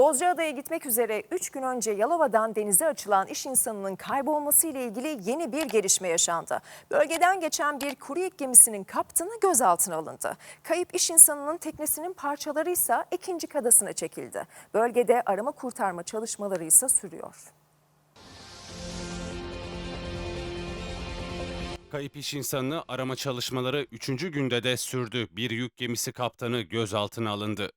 Bozcaada'ya gitmek üzere 3 gün önce Yalova'dan denize açılan iş insanının kaybolması ile ilgili yeni bir gelişme yaşandı. Bölgeden geçen bir kuru yük gemisinin kaptanı gözaltına alındı. Kayıp iş insanının teknesinin parçaları ise ikinci kadasına çekildi. Bölgede arama kurtarma çalışmaları ise sürüyor. Kayıp iş insanını arama çalışmaları 3. günde de sürdü. Bir yük gemisi kaptanı gözaltına alındı.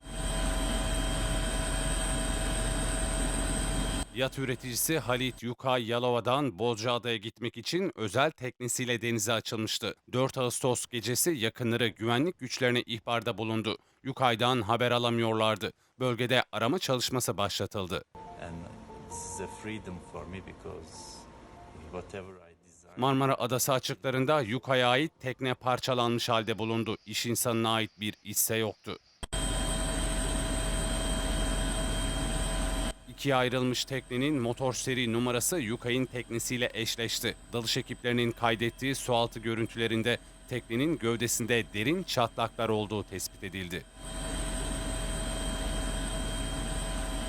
Yat üreticisi Halit Yukay Yalova'dan Bozcaada'ya gitmek için özel teknesiyle denize açılmıştı. 4 Ağustos gecesi yakınları güvenlik güçlerine ihbarda bulundu. Yukay'dan haber alamıyorlardı. Bölgede arama çalışması başlatıldı. Marmara Adası açıklarında Yukay'a ait tekne parçalanmış halde bulundu. İş insanına ait bir hisse yoktu. İkiye ayrılmış teknenin motor seri numarası Yukay'ın teknesiyle eşleşti. Dalış ekiplerinin kaydettiği sualtı görüntülerinde teknenin gövdesinde derin çatlaklar olduğu tespit edildi.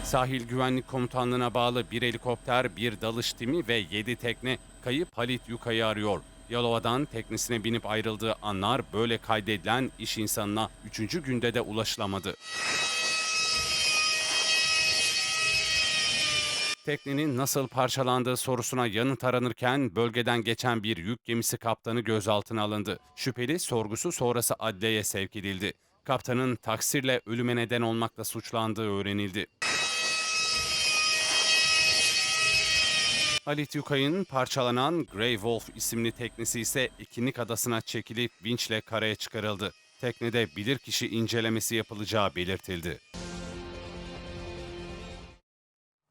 Sahil Güvenlik Komutanlığı'na bağlı bir helikopter, bir dalış timi ve 7 tekne kayıp Halit Yuka'yı arıyor. Yalova'dan teknesine binip ayrıldığı anlar böyle kaydedilen iş insanına 3. günde de ulaşılamadı. Teknenin nasıl parçalandığı sorusuna yanıt aranırken bölgeden geçen bir yük gemisi kaptanı gözaltına alındı. Şüpheli sorgusu sonrası adliyeye sevk edildi. Kaptanın taksirle ölüme neden olmakla suçlandığı öğrenildi. Halit Yukay'ın parçalanan Grey Wolf isimli teknesi ise Ekinlik Adası'na çekilip vinçle karaya çıkarıldı. Teknede bilirkişi incelemesi yapılacağı belirtildi.